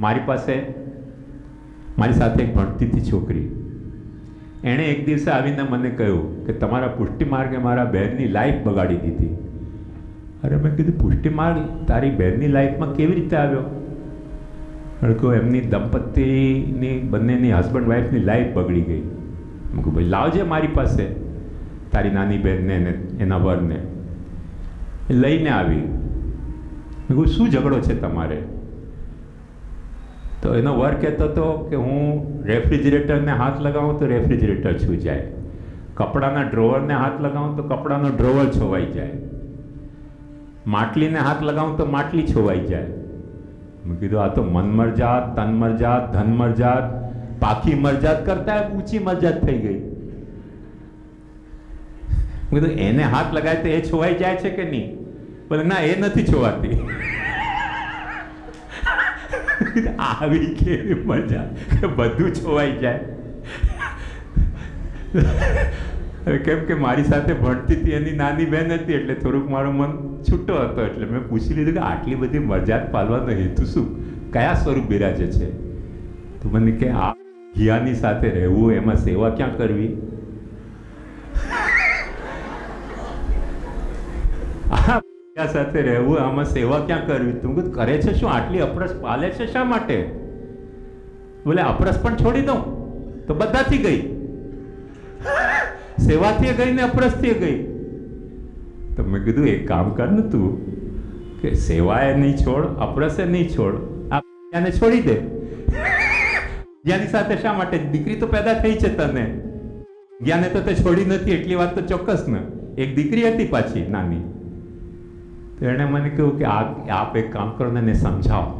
મારી પાસે, મારી સાથે એક ભણતી હતી છોકરી. એણે એક દિવસે આવીને મને કહ્યું કે તમારા પુષ્ટિ માર્ગે મારા બહેનની લાઈફ બગાડી દીધી. અરે મેં કીધું પુષ્ટિ માર્ગ તારી બહેનની લાઈફમાં કેવી રીતે આવ્યો? મેં એમની દંપતીની, બંનેની હસબન્ડ વાઈફની લાઈફ બગડી ગઈ. મેં કહ્યું ભાઈ, લાવજે મારી પાસે તારી નાની બહેનને એના વરને. લઈને આવી. મેં શું ઝઘડો છે તમારે? તો એનો વર કહેતો હતો કે, હું રેફ્રિજરેટરને હાથ લગાવું તો રેફ્રિજરેટર છૂ જાય. કપડાના ડ્રોવરને હાથ લગાવું તો કપડાનો ડ્રોવર છોવાઈ જાય. માટલીને હાથ લગાવું તો માટલી છોવાઈ જાય. મેં કીધું, આ તો મનમરજાત, તનમરજાત, ધનમરજાત ધન મરજાત પાખી મરજાત કરતા ઊંચી મરજાત થઈ ગઈ. મેં કીધું, એને હાથ લગાય તો એ છોવાઈ જાય છે કે નહીં? બોલે ના, એ નથી છોવાતી આવી કેવી મજા. બધું છોવાઈ જાય. કેમ કે મારી સાથે ભણતી હતી એની નાની બહેન હતી, એટલે થોડુંક મારું મન છૂટો હતો, એટલે મેં પૂછી લીધું કે આટલી બધી મરજાત પાલવાનો હેતુ શું? કયા સ્વરૂપ બિરાજે છે? તો મને કે આ ઘિયાની સાથે રહેવું, એમાં સેવા ક્યાં કરવી? આ ઘિયા સાથે રહેવું, આમાં સેવા ક્યાં કરવી? તું કરે છે શું? આટલી અપરસ પાલે છે શા માટે? બોલે, અપરસ પણ છોડી દઉં. તો બધાથી ગઈ. સેવાથી ગઈ ને અપરસથી ગઈ. તો મેં કીધું, એક કામ કર ને તું, કે સેવાએ નહીં છોડ, અપરસે નહીં છોડ. આને છોડી દે. જ્ઞાની સાથે શા માટે? દીકરી તો પેદા થઈ છે તને. જ્ઞાને તો તે છોડી નથી, એટલી વાત તો ચોક્કસ ને. એક દીકરી હતી પાછી, નાની. તો એણે મને કહ્યું કે આ આપ એક કામ કરો ને એને સમજાવો.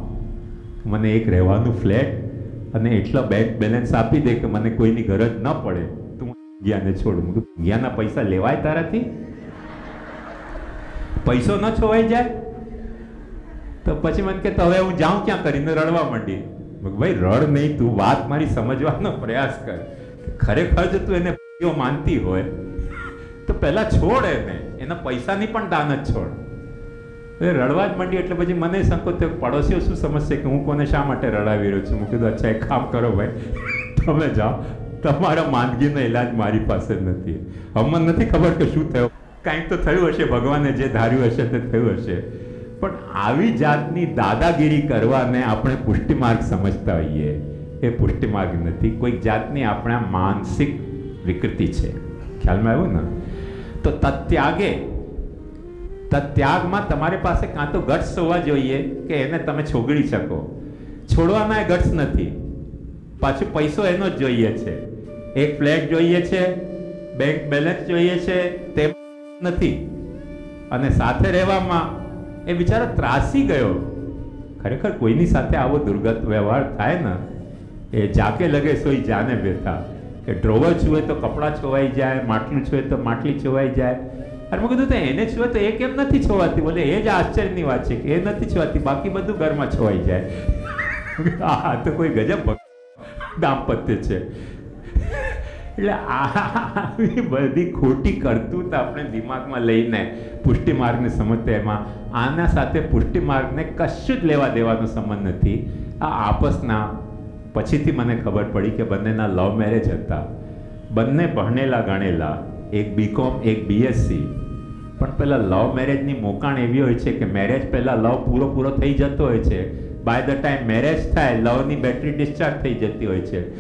મને એક રહેવાનું ફ્લેટ અને એટલો બેંક બેલેન્સ આપી દે કે મને કોઈની ગરજ ન પડે. તું ગયાને છોડ. હું ગયાના પૈસા લેવાય તારાથી? પૈસો ન છોવાઈ જાય? તો પછી મને કે, તો હવે હું જાઉં ક્યાં કરીને રડવા માંડી? ભાઈ, રડ નહીં. તું વાત મારી સમજવાનો પ્રયાસ કર. ખરેખર જો તું એને માનતી હોય, તો પહેલા છોડ એને. એના પૈસાની પણ દાન જ છોડ. એ રડવા જ માંડી એટલે પછી મને સંકોચ થયો પડોશીઓ શું સમજશે કે હું કોને શા માટે રડાવી રહ્યો છું? મેં કીધું, અચ્છા, એક કામ કરો ભાઈ. તમે જાઓ. તમારા માંદગીનો ઇલાજ મારી પાસે નથી. અમને નથી ખબર કે શું થયું. કાંઈક તો થયું હશે, ભગવાને જે ધાર્યું હશે તે થયું હશે. પણ આવી જાતની દાદાગીરી કરવાને આપણે પુષ્ટિમાર્ગ સમજતા હોઈએ. એ પુષ્ટિમાર્ગ નથી. કોઈક જાતની આપણા માનસિક વિકૃતિ છે. ખ્યાલમાં આવ્યું ને? તો તત્યાગે તત્યાગમાં તમારી પાસે કાં તો ગટ્સ હોવા જોઈએ કે એને તમે છોગડી શકો? છોડવાના ગટ્સ નથી. પાછું પૈસો એનો જ જોઈએ છે. એક ફ્લેટ જોઈએ છે, બેંક બેલેન્સ જોઈએ છે, તે નથી. અને સાથે રહેવામાં એ બિચારો ત્રાસી ગયો. ખરેખર કોઈની સાથે આવો દુર્ગત વ્યવહાર થાય ને, એ જાકે લગે સોઈ જાને બેઠા. કે ડ્રોવર છુએ તો કપડાં છોવાઈ જાય, માટલું છુએ તો માટલી છોવાઈ જાય. અને મેં કીધું, તો એને છુએ તો એ કેમ નથી છોવાતી? બોલે, એ જ આશ્ચર્યની વાત છે કે એ નથી છોવાતી, બાકી બધું ઘરમાં છોવાઈ જાય. આ તો કોઈ ગજબ દાંપત્ય છે. એટલે આવી બધી ખોટી કરતૂત આપણે દિમાગમાં લઈને પુષ્ટિ માર્ગને સમજતા એમાં આના સાથે પુષ્ટિ માર્ગને કશું જ લેવા દેવાનો સંબંધ નથી. આ આપસના પછીથી મને ખબર પડી કે બંનેના લવ મેરેજ હતા. બંને ભણેલા ગણેલા. એક બીકોમ એક બીએસસી પણ પેલા લવ મેરેજની મોકાણ એવી હોય છે કે મેરેજ પહેલા લવ પૂરો પૂરો થઈ જતો હોય છે. બાય ધ ટાઈમ મેરેજ થાય લવની બેટરી ડિસ્ચાર્જ થઈ જતી હોય છે.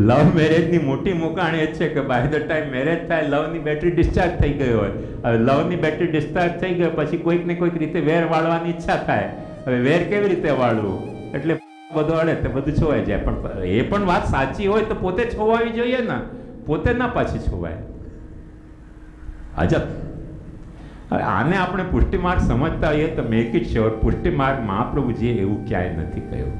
લવ મેરેજની મોટી મોકાણ એ છે કે બાય ધ ટાઈમ મેરેજ થાય લવની બેટરી ડિસ્ચાર્જ થઈ ગઈ હોય. હવે લવની બેટરી ડિસ્ચાર્જ થઈ ગઈ, પછી કોઈક ને કોઈક રીતે વેર વાળવાની ઈચ્છા થાય. હવે વેર કેવી રીતે વાળવું? એટલે બધું અડે, તો બધું છોવાઈ જાય. પણ એ પણ વાત સાચી હોય તો પોતે છોવાવી જોઈએ ને. પોતે ના પાછી છોવાય. અજબ આને આપણે પુષ્ટિમાર્ગ સમજતા હોઈએ તો મેક ઇટ શ્યોર પુષ્ટિમાર્ગ મહાપ્રભુજીએ એવું ક્યાંય નથી કહ્યું.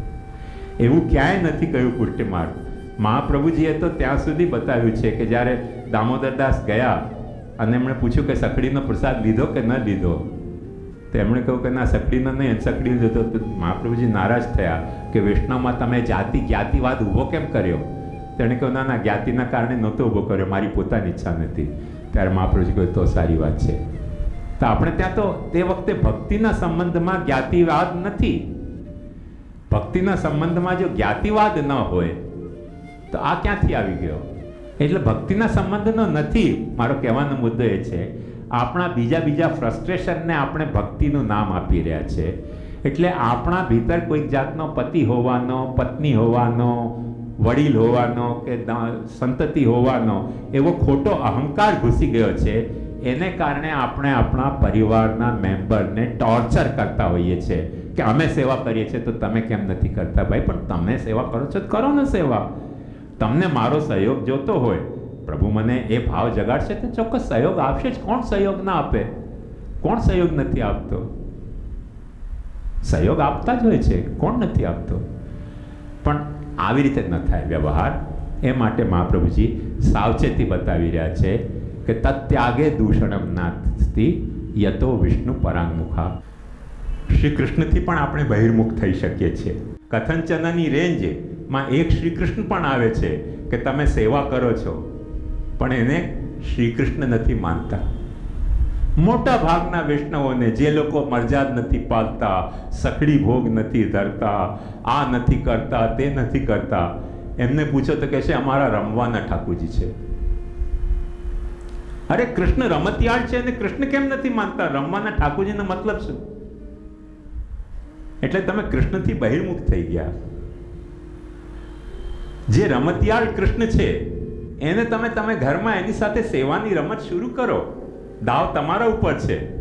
એવું ક્યાંય નથી કહ્યું પુષ્ટિમાર્ગ. મહાપ્રભુજીએ તો ત્યાં સુધી બતાવ્યું છે કે જ્યારે દામોદરદાસ ગયા અને એમણે પૂછ્યું કે સકડીનો પ્રસાદ લીધો કે ન લીધો, તો એમણે કહ્યું કે ના, સકડીનો નહીં સકડી લીધો. તો મહાપ્રભુજી નારાજ થયા કે વૈષ્ણવમાં તમે જાતિ જ્ઞાતિવાદ ઊભો કેમ કર્યો? તેણે કહ્યું, ના ના, જ્ઞાતિના કારણે નહોતો ઊભો કર્યો, મારી પોતાની ઈચ્છા નથી. ત્યારે મહાપ્રભુજી કહ્યું, તો સારી વાત છે. તો આપણે ત્યાં તો તે વખતે ભક્તિના સંબંધમાં જ્ઞાતિવાદ નથી. ભક્તિના સંબંધમાં જો જ્ઞાતિવાદ ન હોય, તો આ ક્યાંથી આવી ગયો? એટલે ભક્તિના સંબંધનો નથી. મારો કહેવાનો મુદ્દો એ છે, આપણા બીજા બીજા ફ્રસ્ટ્રેશનને આપણે ભક્તિનું નામ આપી રહ્યા છે. એટલે આપણા ભીતર કોઈક જાતનો પતિ હોવાનો, પત્ની હોવાનો વડીલ હોવાનો કે સંતતિ હોવાનો એવો ખોટો અહંકાર ઘૂસી ગયો છે, એને કારણે આપણે આપણા પરિવારના મેમ્બરને ટોર્ચર કરતા હોઈએ છીએ કે અમે સેવા કરીએ છીએ તો તમે કેમ નથી કરતા ભાઈ? પણ તમે સેવા કરો છો તો કરો ને સેવા. તમને મારો સહયોગ જોતો હોય, પ્રભુ મને એ ભાવ જગાડશે તો ચોક્કસ સહયોગ આપશે જ. કોણ સહયોગ ના આપે? કોણ સહયોગ નથી આપતો? સહયોગ આપતા જ હોય છે. કોણ નથી આપતો? પણ આવી રીતે ન થાય વ્યવહાર. એ માટે મહાપ્રભુજી સાવચેતી બતાવી રહ્યા છે કે તત્યાગે દૂષણમ નાસ્તિ યતો વિષ્ણુ પરાંગમુખા. શ્રી કૃષ્ણથી પણ આપણે બહિર્મુખ થઈ શકીએ છીએ. કથનચનની રેન્જમાં એક શ્રી કૃષ્ણ પણ આવે છે કે તમે સેવા કરો છો. પણ એને શ્રી કૃષ્ણ નથી માનતા. મોટા ભાગના વૈષ્ણવોને જે લોકો મરજાદ નથી પાલતા, સખડી ભોગ નથી ધરતા, આ નથી કરતા, તે નથી કરતા, એમને પૂછો તો કે છે અમારા રમવાના ઠાકુરજી છે. અરે, કૃષ્ણ રમતિયાળ છે અને કૃષ્ણ કેમ નથી માનતા? રમવાના ઠાકુરજીનો મતલબ શું? એટલે તમે કૃષ્ણથી બહિર્મુખ થઈ ગયા. જે રમતિયાળ કૃષ્ણ છે, એને તમે તમે ઘરમાં એની સાથે સેવાની રમત શરૂ કરો. દાવ તમારા ઉપર છે.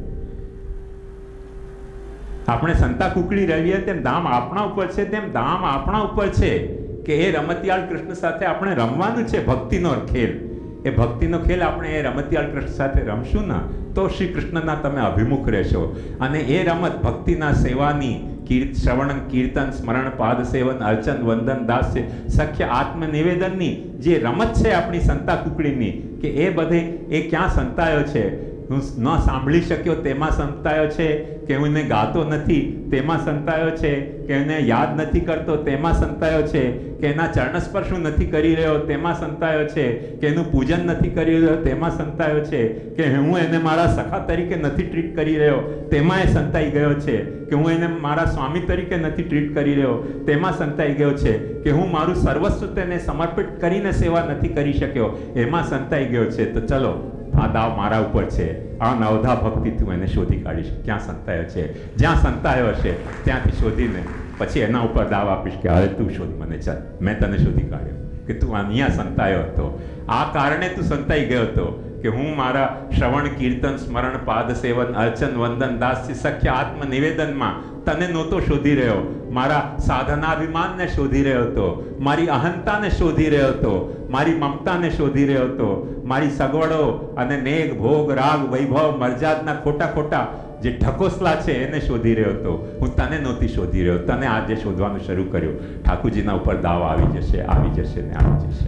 આપણે સંતા કુકડી રહીએ તેમ દામ આપણા ઉપર છે, તેમ દામ આપણા ઉપર છે કે એ રમતિયાળ કૃષ્ણ સાથે આપણે રમવાનું છે ભક્તિનો ખેલ. એ ભક્તિનો ખેલ આપણે એ રમતિયાળ કૃષ્ણ સાથે રમશું ને, તો શ્રી કૃષ્ણના તમે અભિમુખ રહેશો. અને એ રમત ભક્તિના સેવાની કીર્ત, શ્રવણ, કીર્તન, સ્મરણ, પાદ સેવન, અર્ચન, વંદન, દાસ્ય, સખ્ય આત્મનિવેદનની જે રમત છે આપણી સંતા કુકડીની, કે એ બધે એ ક્યાં સંતાયો છે? હું ન સાંભળી શક્યો તેમાં સંતાયો છે કે હું એને ગાતો નથી, તેમાં સંતાયો છે કે એને યાદ નથી કરતો, તેમાં સંતાયો છે કે એના ચરણ સ્પર્શ હું નથી કરી રહ્યો, તેમાં સંતાયો છે કે એનું પૂજન નથી કરી રહ્યો, તેમાં સંતાયો છે કે હું એને મારા સખા તરીકે નથી ટ્રીટ કરી રહ્યો, તેમાં એ સંતાઈ ગયો છે કે હું એને મારા સ્વામી તરીકે નથી ટ્રીટ કરી રહ્યો, તેમાં સંતાઈ ગયો છે કે હું મારું સર્વસ્વ તેને સમર્પિત કરીને સેવા નથી કરી શક્યો, એમાં સંતાઈ ગયો છે. તો ચલો આ દાવ મારા ઉપર છે. આ નવધા ભક્તિ તું એને શોધી કાઢીશ. ક્યાં સંતાયો છે? જ્યાં સંતાયો હશે, ત્યાંથી શોધીને પછી એના ઉપર દાવ આપીશ કે હવે તું શોધ મને, ચાલ. મેં તને શોધી કાઢ્યો કે તું અહીંયા સંતાયો હતો. આ કારણે તું સંતાઈ ગયો હતો કે હું મારા શ્રવણ, કીર્તન, સ્મરણ, પાદ સેવન, અર્ચન, વંદન, દાસથી સખ્ય આત્મ નિવેદનમાં તને નહોતો શોધી રહ્યો. મારા સાધનાભિમાનને શોધી રહ્યો હતો. મારી અહંતાને શોધી રહ્યો હતો. મારી મમતાને શોધી રહ્યો હતો. મારી સગવડો અને નેગ ભોગ, રાગ, વૈભવ મરજાદના ખોટા ખોટા જે ઠકોસલા છે એને શોધી રહ્યો હતો. હું તને નહોતી શોધી રહ્યો. તને આજે શોધવાનું શરૂ કર્યું. ઠાકુરજીના ઉપર દાવ આવી જશે આવી જશે ને આવી જશે.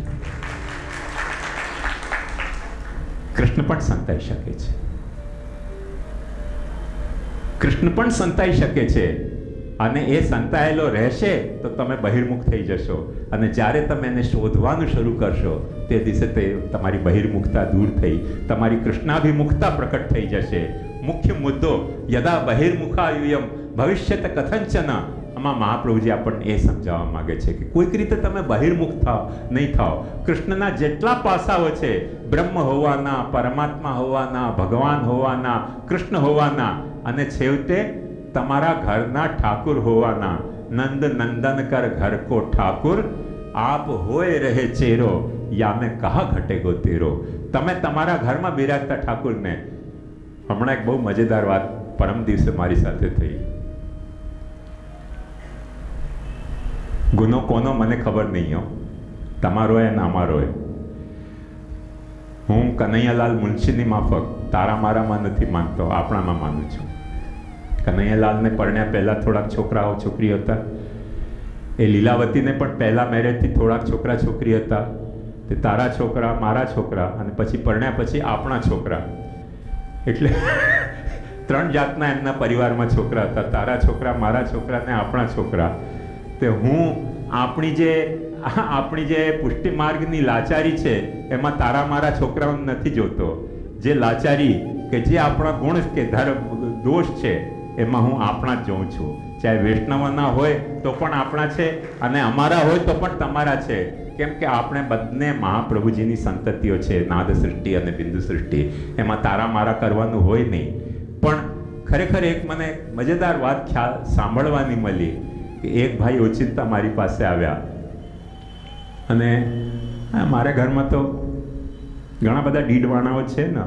કૃષ્ણ પણ સંતાઈ શકે છે. કૃષ્ણ પણ સંતાઈ શકે છે. અને એ સંતાયેલો રહેશે તો તમે બહિર્મુખ થઈ જશો. અને જ્યારે તમે એને શોધવાનું શરૂ કરશો, તે દિવસે તે તમારી બહિર્મુખતા દૂર થઈ, તમારી કૃષ્ણાભિમુખતા પ્રકટ થઈ જશે. મુખ્ય મુદ્દો, યદા બહિર્મુખાયુયમ ભવિષ્યત કથંચન. આમાં મહાપ્રભુજી આપણને એ સમજાવવા માગે છે કે કોઈક રીતે તમે બહિર્મુખ થાવ નહીં થાવ કૃષ્ણના જેટલા પાસાઓ છે, બ્રહ્મ હોવાના, પરમાત્મા હોવાના, ભગવાન હોવાના, કૃષ્ણ હોવાના, અને છેવટે તમારા ઘરના ઠાકુર હોવાના નંદ નંદન કર ઘર કો ઠાકુર, આપ હોય રહે ચેરો યા મેં કહા ઘટે ગો તેરો. તમે તમારા ઘરમાં બિરાજતા ઠાકુરને, હમણાં એક બહુ મજેદાર વાત પરમ દિવસે મારી સાથે થઈ. ગુનો કોનો મને ખબર નહીં હો. તમારો એ ને અમારો એ હું કનૈયાલાલ મુનશીની માફક, તારા મારામાં નથી માનતો, આપણામાં માનું છું. કનૈયાલાલને પરણ્યા પહેલાં થોડાક છોકરાઓ, છોકરી હતા. એ લીલાવતીને પણ પહેલા મેરેજથી થોડાક છોકરા, છોકરી હતા. તે તારા છોકરા, મારા છોકરા અને પછી પરણ્યા પછી આપણા છોકરા. એટલે ત્રણ જાતના એમના પરિવારમાં છોકરા હતા. તારા છોકરા, મારા છોકરા ને આપણા છોકરા. તે હું, આપણી જે આપણી જે પુષ્ટિ માર્ગની લાચારી છે, એમાં તારા, મારા છોકરાઓને નથી જોતો. જે લાચારી કે જે આપણા ગુણ કે ધર્મ, દોષ છે એમાં હું આપણા જ જોઉં છું. ચાહે વૈષ્ણવના હોય તો પણ આપણા છે અને અમારા હોય તો પણ તમારા છે. કેમ કે આપણે બંને મહાપ્રભુજીની સંતતિઓ છે નાદ સૃષ્ટિ અને બિંદુ સૃષ્ટિ એમાં તારા મારા કરવાનું હોય નહીં. પણ ખરેખર એક મને મજેદાર વાત ખ્યાલ સાંભળવાની મળી કે એક ભાઈ ઓચિંતા મારી પાસે આવ્યા. અને મારા ઘરમાં તો ઘણા બધા દીડવાણાઓ છે ને.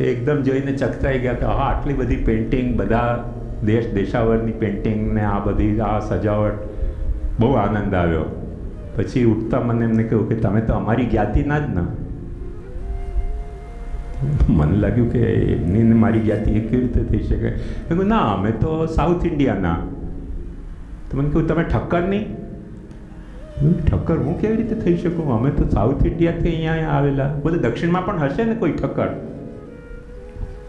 એ એકદમ જોઈને ચકચાઈ ગયા કે, હા, આટલી બધી પેઇન્ટિંગ બધા દેશ દેશાવરની પેઇન્ટિંગ ને આ બધી, આ સજાવટ. બહુ આનંદ આવ્યો. પછી ઉઠતા મને એમને કહ્યું કે, તમે તો અમારી જ્ઞાતિના જ ને. મને લાગ્યું કે, એમની મારી જ્ઞાતિ એ કેવી રીતે થઈ શકે? મેં કહ્યું, ના, અમે તો સાઉથ ઇન્ડિયાના તો મને કહ્યું, તમે ઠક્કર નહીં? ઠક્કર હું કેવી રીતે થઈ શકું? અમે તો સાઉથ ઇન્ડિયાથી અહીંયા આવેલા. બોલે, દક્ષિણમાં પણ હશે ને કોઈ ઠક્કર?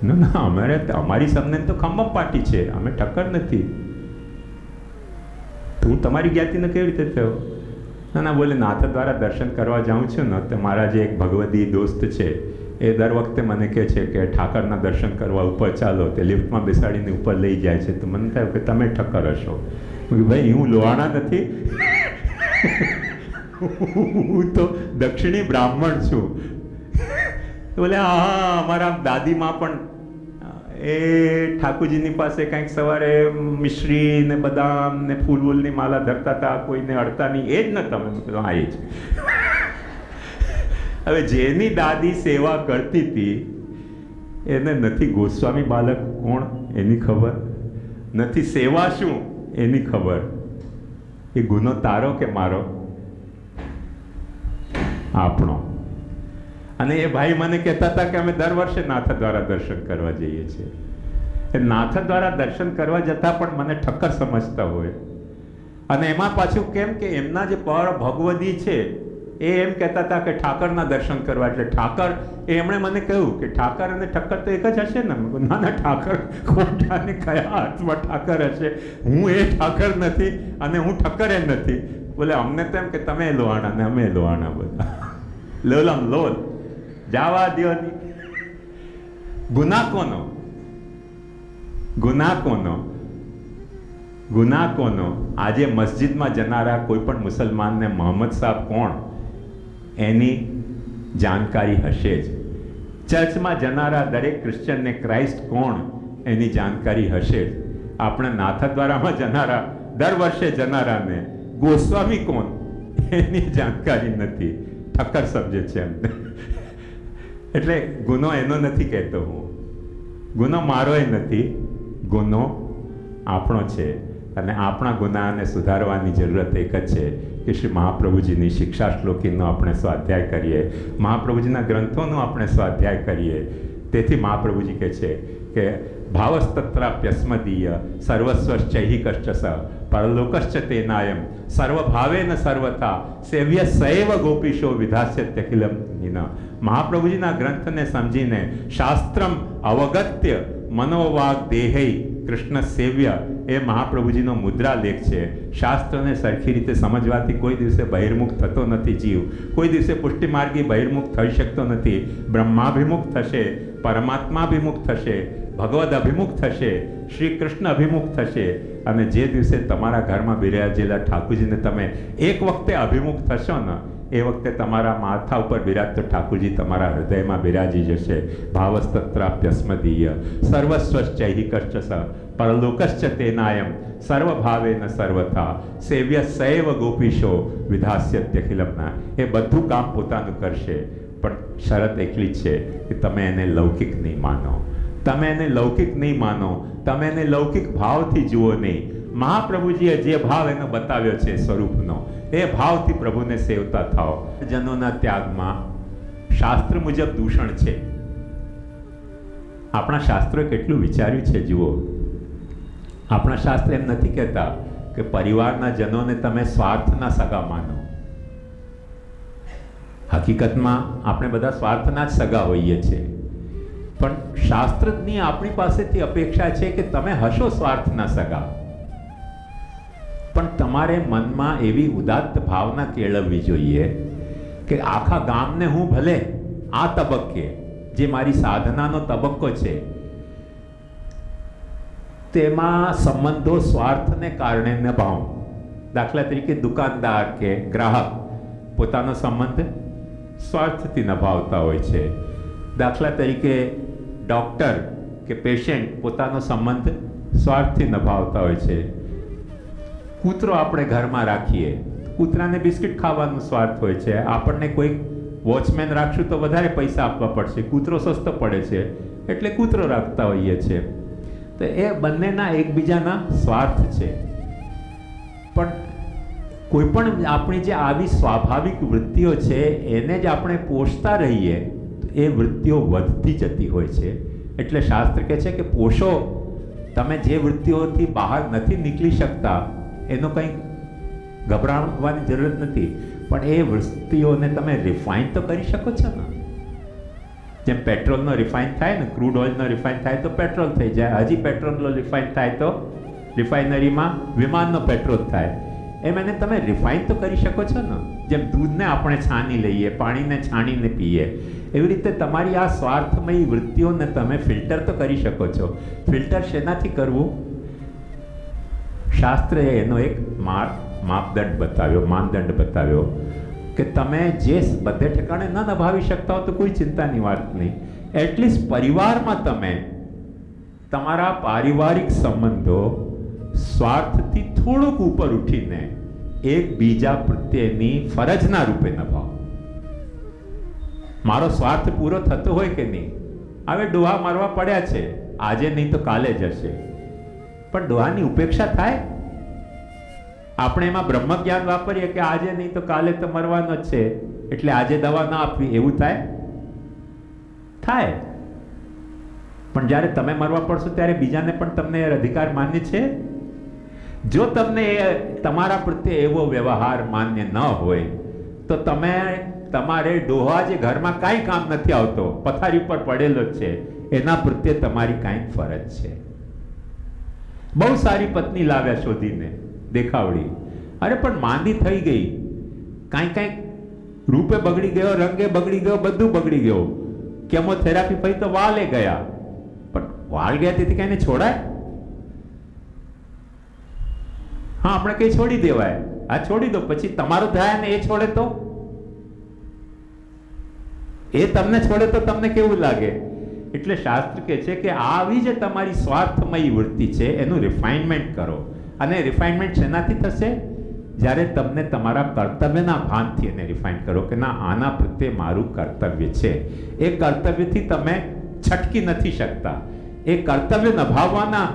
ના ના, અમારે અમારી સમને તો ખમ્મમ પાર્ટી છે. અમે ટક્કર નથી. હું તમારી જ્ઞાતિને કેવી રીતે થયો? ના ના, બોલે, નાથ દ્વારા દર્શન કરવા જાઉં છું ને, તો મારા જે એક ભગવદી દોસ્ત છે, એ દર વખતે મને કહે છે કે, ઠાકરના દર્શન કરવા ઉપર ચાલો. તે લિફ્ટમાં બેસાડીને ઉપર લઈ જાય છે. તો મને થયું કે તમે ઠક્કર હશો. ભાઈ, હું લોહાણા નથી. હું તો દક્ષિણી બ્રાહ્મણ છું. તો બોલે, હા અમારા દાદીમાં પણ, એ ઠાકુરજીની પાસે કંઈક સવારે મિશ્રી ને બદામ ને ફૂલ વૂલની માલા ધરતા હતા, કોઈને અડતા નહીં. એ જ ન તમે. હા, એ જ. હવે જેની દાદી સેવા કરતી હતી, એને નથી ગોસ્વામી બાલક કોણ, એની ખબર? નથી સેવા શું, એની ખબર? એ ગુનો તારો કે મારો? આપણો. અને એ ભાઈ મને કહેતા હતા કે અમે દર વર્ષે નાથ દ્વારા દર્શન કરવા જઈએ છીએ. એ નાથ દ્વારા દર્શન કરવા જતા પણ મને ઠક્કર સમજતા હોય. અને એમાં પાછું કેમ કે એમના જે પર ભગવદી છે, એ એમ કહેતા હતા કે ઠાકરના દર્શન કરવા એટલે ઠાકર, એ એમણે મને કહ્યું કે ઠાકર અને ઠક્કર તો એક જ હશે ને? નાના ઠાકર ખોટાને કયા અર્થમાં ઠાકર હશે? હું એ ઠાકર નથી અને હું ઠક્કર એ નથી. બોલે, અમને તો એમ કે તમે લોહાણા ને અમે લોહાણા બધા. લોલમ લોલ જાવા દો. ગુના કોનો ગુના કોનો ગુના કોનો આજે મસ્જિદમાં જનારા કોઈ પણ મુસલમાનને મોહમ્મદ સાહેબ કોણ? એની જાણકારી હશે જ. ચર્ચમાં જનારા દરેક ક્રિશ્ચનને ક્રાઇસ્ટ કોણ? એની જાણકારી હશે જ. આપણે નાથદ્વારામાં જનારા, દર વર્ષે જનારાને ગોસ્વામી કોણ? એની જાણકારી નથી. ઠક્કર સમજે છે એમને એટલે ગુનો એનો નથી કહેતો હું. ગુનો મારો એ નથી, ગુનો આપણો છે. અને આપણા ગુનાને સુધારવાની જરૂરત એક જ છે કે શ્રી મહાપ્રભુજીની શિક્ષા શ્લોકીનો આપણે સ્વાધ્યાય કરીએ. મહાપ્રભુજીના ગ્રંથોનો આપણે સ્વાધ્યાય કરીએ. તેથી મહાપ્રભુજી કહે છે કે ભાવસ્તત્રાપ્યસ્મદીય સર્વસ્વશ્ચૈ કશ્ચ પરલોકશ્ચ તેનાયમ સર્વભાવેન સર્વથા સેવ્ય સૈવ ગોપીશો વિધાસ્યત્યખિલમ નિન મહાપ્રભુજીના ગ્રંથને સમજીને શાસ્ત્રમ અવગત્ય મનોવાગ દેહૈ કૃષ્ણ સેવ્ય એ મહાપ્રભુજીનો મુદ્રા લેખ છે. શાસ્ત્રને સરખી રીતે સમજવાથી કોઈ દિવસે બહિર્મુખ થતો નથી જીવ. કોઈ દિવસે પુષ્ટિમાર્ગી બહિર્મુખ થઈ શકતો નથી. બ્રહ્માભિમુખ થશે, પરમાત્માભિમુખ થશે, ભગવદ અભિમુખ થશે શ્રી કૃષ્ણ અભિમુખ થશે અને જે દિવસે તમારા ઘરમાં બિરાજેલા ઠાકુરજીને તમે એક વખતે અભિમુખ થશો ને એ વખતે તમારા માથા ઉપર બિરાજતો ઠાકુરજી તમારા હૃદયમાં બિરાજી જશે. ભાવસ્તત્રાપ્યસ્મદીય. સર્વસ્વશ્ચૈ કશ્ચ પરલોકશ્ચ તેનાયમ. સર્વભાવેન સર્વથા. સેવ્ય સૈવ ગોપીશો વિધાસ્યત્યખિલમના એ બધું કામ પોતાનું કરશે. પણ શરત એટલી છે કે તમે એને લૌકિક નહીં માનો. તમે એને લૌકિક નહીં માનો. તમે એને લૌકિક ભાવથી જુઓ નહીં. મહાપ્રભુજીએ જે ભાવ એનો બતાવ્યો છે સ્વરૂપનો. એ ભાવથી પ્રભુને સેવતા થાઓ. જનોના ત્યાગમાં શાસ્ત્ર મુજબ દૂષણ છે. આપણા શાસ્ત્રોએ કેટલું વિચાર્યું છે, જુઓ. આપણા શાસ્ત્ર એમ નથી કહેતા કે પરિવારના જનોને તમે સ્વાર્થના સગા માનો. હકીકતમાં આપણે બધા સ્વાર્થના જ સગા હોઈએ છીએ. પણ શાસ્ત્રની આપણી પાસેથી અપેક્ષા છે કે તમે હશો સ્વાર્થના સગા. પણ તમારે મનમાં એવી ઉદાત્ત ભાવના કેળવવી જોઈએ કે આખા ગામને હું ભલે આ તબક્કે, જે મારી સાધનાનો તબક્કો છે, તેમાં સંબંધો સ્વાર્થને કારણે નિભાવું. દાખલા તરીકે દુકાનદાર કે ગ્રાહક પોતાનો સંબંધ સ્વાર્થથી નિભાવતા હોય છે. દાખલા તરીકે ડૉક્ટર કે પેશન્ટ પોતાનો સંબંધ સ્વાર્થથી નિભાવતા હોય છે. કૂતરો આપણે ઘરમાં રાખીએ. કૂતરાને બિસ્કિટ ખાવાનું સ્વાર્થ હોય છે. આપણને કોઈ વોચમેન રાખશું તો વધારે પૈસા આપવા પડશે. કૂતરો સસ્તો પડે છે. એટલે કૂતરો રાખતા હોઈએ છીએ તો એ બંનેના એકબીજાના સ્વાર્થ છે. પણ કોઈ પણ આપણી જે આવી સ્વાભાવિક વૃત્તિઓ છે, એને જ આપણે પોષતા રહીએ એ વૃત્તિઓ વધતી જતી હોય છે. એટલે શાસ્ત્ર કહે છે કે પોષો. તમે જે વૃત્તિઓથી બહાર નથી નીકળી શકતા એનો કંઈ ગભરાવાની જરૂરત નથી. પણ એ વૃત્તિઓને તમે રિફાઇન તો કરી શકો છો ને. જેમ પેટ્રોલનો રિફાઇન થાય ને ક્રૂડ ઓઇલનો રિફાઇન થાય તો પેટ્રોલ થઈ જાય. હજી પેટ્રોલનો રિફાઇન થાય તો રિફાઇનરીમાં વિમાનનો પેટ્રોલ થાય. એમ એને તમે રિફાઇન તો કરી શકો છો ને. જેમ દૂધને આપણે છાની લઈએ, પાણીને છાણીને પીએ. એવી રીતે તમારી આ સ્વાર્થમય વૃત્તિઓને તમે ફિલ્ટર તો કરી શકો છો. ફિલ્ટર શેનાથી કરવું? શાસ્ત્રએ એનો એક માર્ગ, માપદંડ બતાવ્યો, માનદંડ બતાવ્યો કે તમે જે બધે ઠેકાણે ન નભાવી શકતા હો તો કોઈ ચિંતાની વાત નહીં. એટલીસ્ટ પરિવારમાં તમે તમારા પારિવારિક સંબંધો સ્વાર્થથી થોડુંક ઉપર ઉઠીને એક બીજા પ્રત્યેની ફરજના રૂપે નભાવો. મારો સ્વાર્થ પૂરો થતો હોય કે નહીં? હવે ડોહા મારવા પડ્યા છે. આજે નહીં તો કાલે જશે પણ ડોહાની ઉપેક્ષા થાય? આપણે એમાં બ્રહ્મ જ્ઞાન વાપરીએ કે આજે નહીં તો કાલે તો મરવાનો જ છે. એટલે આજે દવા ના આપવી, એવું થાય? થાય. પણ જ્યારે તમે મરવા પડશો ત્યારે બીજાને પણ તમને અધિકાર માન્ય છે? જો તમને એ તમારા પ્રત્યે એવો વ્યવહાર માન્ય ન હોય, તો તમે તમારે ડોહા જે ઘરમાં કાંઈ કામ નથી આવતો, પથારી ઉપર પડેલો જ છે. એના પ્રત્યે તમારી કાંઈક ફરજ છે. બહુ સારી પત્ની લાવ્યા શોધીને, દેખાવડી. અરે, પણ માંદી થઈ ગઈ. કાંઈ કાંઈક રૂપે બગડી ગયો, રંગે બગડી ગયો, બધું બગડી ગયો. કેમોથેરાપી પછી તો વાલે ગયા. પણ વાલ ગયા તેથી કાંઈને છોડાય? હા, આપણે કઈ છોડી દેવાય. આ છોડી દો, પછી તમારું થાય ને એ છોડે તો? એ તમને છોડે તો તમને કેવું લાગે? એટલે શાસ્ત્ર કહે છે કે આવી જે તમારી સ્વાર્થમય વૃત્તિ છે, એનું રિફાઇનમેન્ટ કરો. અને રિફાઇનમેન્ટ શેનાથી થશે? જ્યારે તમને તમારા કર્તવ્યના ભાનથી એને રિફાઇન કરો કે ના, આના પ્રત્યે મારું કર્તવ્ય છે. એ કર્તવ્યથી તમે છટકી નથી શકતા. એ કર્તવ્ય નભાવવાના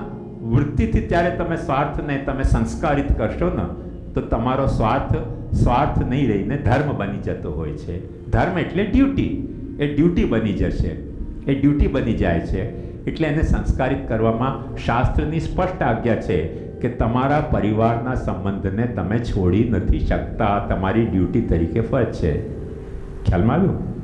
વૃત્તિથી ત્યારે તમે સ્વાર્થને તમે સંસ્કારિત કરશો ને, તો તમારો સ્વાર્થ સ્વાર્થ નહીં રહીને ધર્મ બની જતો હોય છે. ધર્મ એટલે ડ્યુટી. એ ડ્યુટી બની જશે. એ ડ્યુટી બની જાય છે. એટલે એને સંસ્કારિત કરવામાં શાસ્ત્રની સ્પષ્ટ આજ્ઞા છે કે તમારા પરિવારના સંબંધને તમે છોડી નથી શકતા. તમારી ડ્યુટી તરીકે ફરજ છે. ખ્યાલમાં આવ્યું?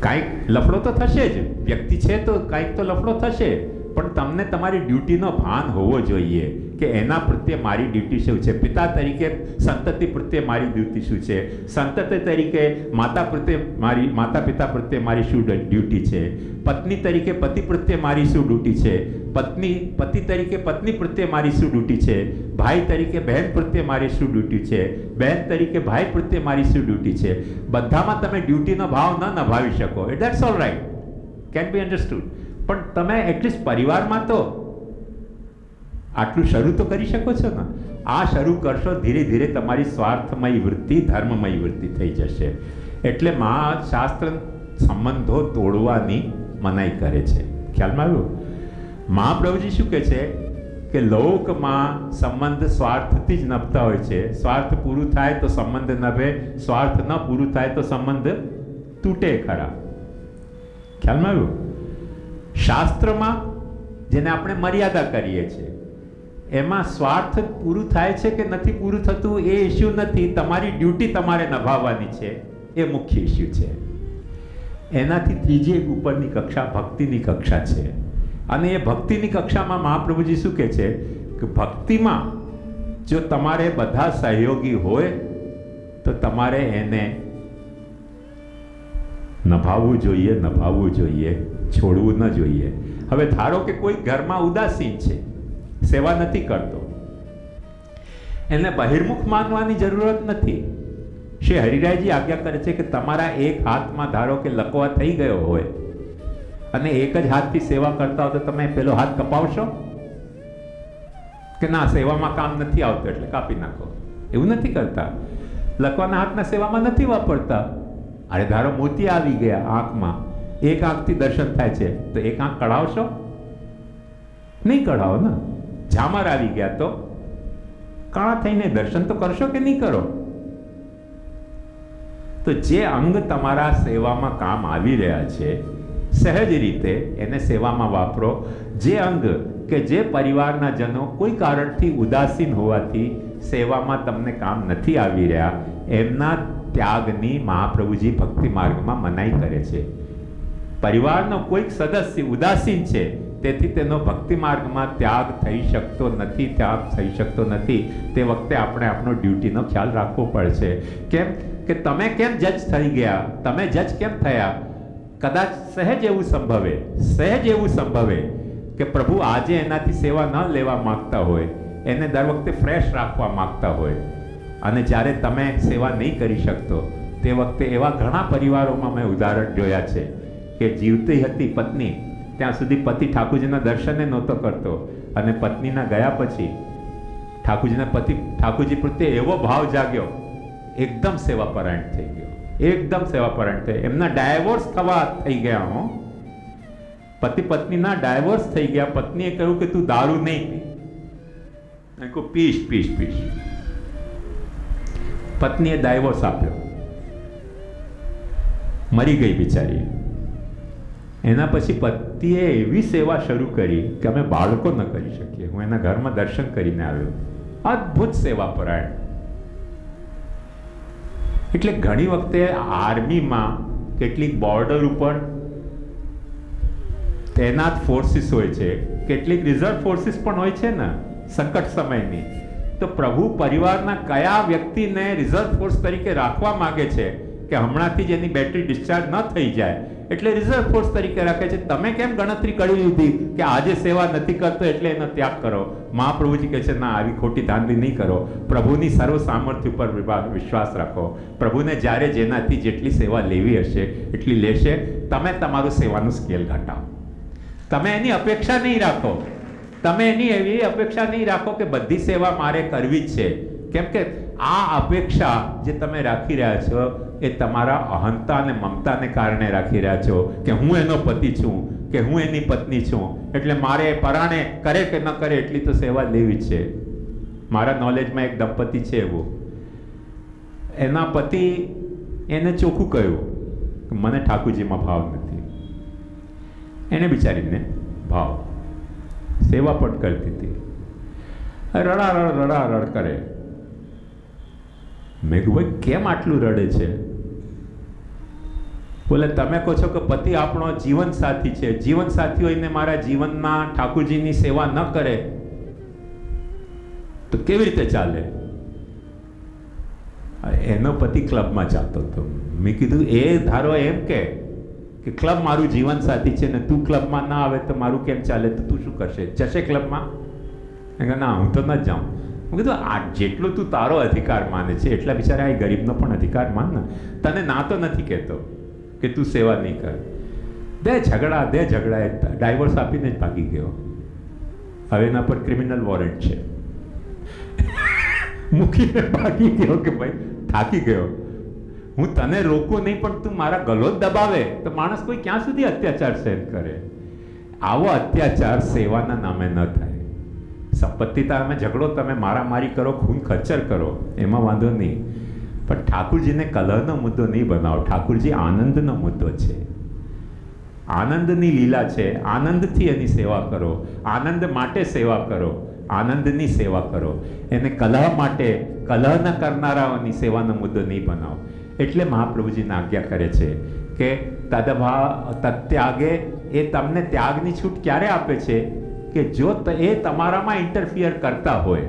કાંઈક લફડો તો થશે જ. વ્યક્તિ છે તો કાંઈક તો લફડો થશે. પણ તમને તમારી ડ્યુટીનો ભાન હોવો જોઈએ. કે એના પ્રત્યે મારી ડ્યુટી શું છે? પિતા તરીકે સંતતિ પ્રત્યે મારી ડ્યુટી શું છે? સંતતિ તરીકે માતા પ્રત્યે મારી, માતા પિતા પ્રત્યે મારી શું ડ્યુટી છે? પત્ની તરીકે પતિ પ્રત્યે મારી શું ડ્યુટી છે? પત્ની, પતિ તરીકે પત્ની પ્રત્યે મારી શું ડ્યુટી છે? ભાઈ તરીકે બહેન પ્રત્યે મારી શું ડ્યુટી છે? બહેન તરીકે ભાઈ પ્રત્યે મારી શું ડ્યુટી છે? બધામાં તમે ડ્યુટીનો ભાવ ન નભાવી શકો. It that's all right can be understood પણ તમે એટલીસ્ટ પરિવારમાં તો આટલું શરૂ તો કરી શકો છો ને? આ શરૂ કરશો, ધીરે ધીરે તમારી સ્વાર્થમય વૃત્તિ, ધર્મમય વૃત્તિ થઈ જશે. એટલે મા શાસ્ત્ર સંબંધો તોડવાની મનાઈ કરે છે. ખ્યાલમાં આવ્યું? મહાપ્રભુજી શું કહે છે? કે લોકમાં સંબંધ સ્વાર્થથી જ નભતા હોય છે. સ્વાર્થ પૂરું થાય તો સંબંધ નભે, સ્વાર્થ ન પૂરું થાય તો સંબંધ તૂટે ખરા. ખ્યાલમાં આવ્યું? શાસ્ત્રમાં જેને આપણે મર્યાદા કરીએ છીએ એમાં સ્વાર્થ પૂરું થાય છે કે નથી પૂરું થતું એ ઇસ્યુ નથી. તમારી ડ્યુટી તમારે નભાવવાની છે. એ મુખ્ય ઇસ્યુ છે. એનાથી ત્રીજી એક ઉપરની કક્ષા ભક્તિની કક્ષા છે. અને એ ભક્તિની કક્ષામાં મહાપ્રભુજી શું કહે છે? કે ભક્તિમાં જો તમારે બધા સહયોગી હોય, તો તમારે એને નભાવવું જોઈએ નભાવવું જોઈએ, છોડવું ન જોઈએ. હવે ધારો કે કોઈ ઘરમાં ઉદાસીન છે. સેવા નથી કરતો. એને બહિર્મુખ માનવાની જરૂરત નથી. શ્રી હરિરાયજી આજ્ઞા કરે છે કે તમારા એક હાથમાં ધારો કે લકવા થઈ ગયો હોય અને એક જ હાથથી સેવા કરતા હો તો તમે પેલો હાથ કપાવશો? કે ના, સેવામાં કામ નથી આવતું એટલે કાપી નાખો. એવું નથી કરતા. લકવાના હાથના સેવામાં નથી વાપરતા. અરે ધારો મોતી આવી ગયા આંખમાં. એક આંખથી દર્શન થાય છે. તો એક આંખ કઢાવશો? નહીં કઢાવો ને. ઝામર આવી ગયા તો કાળા થઈને દર્શન તો કરશો કે નહીં કરો? તો જે અંગ તમારા સેવામાં કામ આવી રહ્યા છે, સહેજ રીતે એને સેવામાં વાપરો. જે અંગ કે જે પરિવારના જનો કોઈ કારણથી ઉદાસીન હોવાથી સેવામાં તમને કામ નથી આવી રહ્યા, એમના ત્યાગની મહાપ્રભુજી ભક્તિ માર્ગમાં મનાઈ કરે છે. પરિવારનો કોઈક સદસ્ય ઉદાસીન છે તેથી તેનો ભક્તિ માર્ગમાં ત્યાગ થઈ શકતો નથી, ત્યાગ થઈ શકતો નથી. તે વખતે આપણે આપણો ડ્યુટીનો ખ્યાલ રાખવો પડશે. કેમ કે તમે કેમ જજ થઈ ગયા? તમે જજ કેમ થયા? કદાચ સહેજ એવું સંભવે, સહેજ એવું સંભવે કે પ્રભુ આજે એનાથી સેવા ન લેવા માગતા હોય, એને દર વખતે ફ્રેશ રાખવા માગતા હોય. અને જ્યારે તમે સેવા નહીં કરી શકતો, તે વખતે એવા ઘણા પરિવારોમાં મેં ઉદાહરણ જોયા છે કે જીવતી હતી પત્ની ત્યાં સુધી પતિ ઠાકુરજીના દર્શને નહોતો કરતો. અને પત્નીના ગયા પછી ઠાકુરજીના પતિ, ઠાકુરજી પ્રત્યે એવો ભાવ જાગ્યો. એકદમ સેવાપરાયણ થઈ ગયો. એકદમ સેવાપરાયણ થઈ. એમના ડાયવોર્સ થવા થઈ ગયા, હો. પતિ પત્નીના ડાયવોર્સ થઈ ગયા. પત્નીએ કહ્યું કે તું દારૂ નહીં પી. મેં કહું પીશ પીશ પીશ. પત્નીએ ડાયવોર્સ આપ્યો. મરી ગઈ બિચારી. એના પછી પતિએ એવી સેવા શરૂ કરી કે અમે બાળકો ન કરી શકીએ. હું એના ઘરમાં દર્શન કરીને આવ્યો. અદ્ભુત સેવા પરાયણ એટલે ઘણી વખતે આર્મીમાં કેટલીક બોર્ડર ઉપર તૈનાત ફોર્સિસ હોય છે. કેટલીક રિઝર્વ ફોર્સિસ પણ હોય છે ને, સંકટ સમયની. તો પ્રભુ પરિવારના કયા વ્યક્તિને રિઝર્વ ફોર્સ તરીકે રાખવા માગે છે કે હમણાંથી જ એની બેટરી ડિસ્ચાર્જ ન થઈ જાય? એટલે રિઝર્વ ફોર્સ તરીકે રાખે છે. તમે કેમ ગણતરી કરી લીધી કે આજે સેવા નથી કરતો એટલે એનો ત્યાગ કરો? મહાપ્રભુજી કહે છે, ના, આવી ખોટી ધાંધલી નહીં કરો. પ્રભુની સર્વ સામર્થ્ય ઉપર વિશ્વાસ રાખો. પ્રભુને જ્યારે જેનાથી જેટલી સેવા લેવી હશે, એટલી લેશે. તમે તમારું સેવાનું સ્કેલ ઘટાવો તમે એની અપેક્ષા નહીં રાખો. તમે એની એવી અપેક્ષા નહીં રાખો કે બધી સેવા મારે કરવી જ છે. કેમ કે આ અપેક્ષા જે તમે રાખી રહ્યા છો એ તમારા અહંતા અને મમતાને કારણે રાખી રહ્યા છો કે હું એનો પતિ છું, કે હું એની પત્ની છું. એટલે મારે પરાણે કરે કે ન કરે એટલી તો સેવા લેવી જ છે. મારા નોલેજમાં એક દંપતી છે એવું. એના પતિ એને ચોખ્ખું કહ્યું કે મને ઠાકુરજીમાં ભાવ નથી. એને બિચારીને ભાવ, સેવા પણ કરતી હતી. રડા રડ કરે. મેં કેમ આટલું રડે છે? બોલે, તમે કહો છો કે પતિ આપણો જીવન સાથી છે. જીવન સાથી હોઈને મારા જીવનમાં ઠાકુરજીની સેવા ન કરે, તો કેવી રીતે ચાલે? એનો પતિ ક્લબમાં જતો હતો. મેં કીધું, એ ધારો એમ કે કે ક્લબ મારું જીવન સાથી છે ને તું ક્લબમાં ના આવે તો મારું કેમ ચાલે? તો તું શું કરશે? જશે ક્લબમાં? એ ના, હું તો ન જાઉં. હું કીધું, આ જેટલું તું તારો અધિકાર માને છે, એટલા બિચારા એ ગરીબનો પણ અધિકાર માન ને. તને ના તો નથી કહેતો. કે તું સેવા નહીં કર. દે ઝઘડા, બે ઝઘડા એ ડાયવોર્સ આપીને જ ભાગી ગયો. હવે એના પર ક્રિમિનલ વોરંટ છે. મૂકીને ભાગી ગયો કે ભાઈ, થાકી ગયો. હું તને રોકું નહીં, પણ તું મારા ગલો જ દબાવે. તો માણસ કોઈ ક્યાં સુધી અત્યાચાર સહન કરે? આવો અત્યાચાર સેવાના નામે ન થાય. સંપત્તિ તમે ઝઘડો, તમે મારામારી કરો, ખૂન ખચ્ચર કરો. એમાં વાંધો નહીં. પણ ઠાકુરજીને કલહનો મુદ્દો નહીં બનાવો. ઠાકુરજી આનંદનો મુદ્દો છે. આનંદની લીલા છે. આનંદથી એની સેવા કરો. આનંદ માટે સેવા કરો. આનંદની સેવા કરો. એને કલહ માટે કલહ ન કરનારાઓની સેવાનો મુદ્દો નહીં બનાવો. એટલે મહાપ્રભુજીને આજ્ઞા કરે છે કે તદભા, તત્યાગે, એ તમને ત્યાગની છૂટ ક્યારે આપે છે? કે જો એ તમારામાં ઇન્ટરફિયર કરતા હોય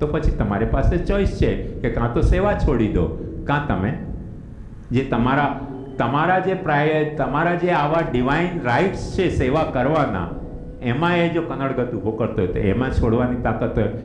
તો પછી તમારી પાસે ચોઈસ છે કે કાં તો સેવા છોડી દો, કાં તમે. જે તમારા તમારા જે પ્રાય, તમારા જે આવા ડિવાઇન રાઇટ્સ છે સેવા કરવાના, એમાં એ જો કનડગત ઊભો કરતો હોય તો એમાં છોડવાની તાકાત હોય.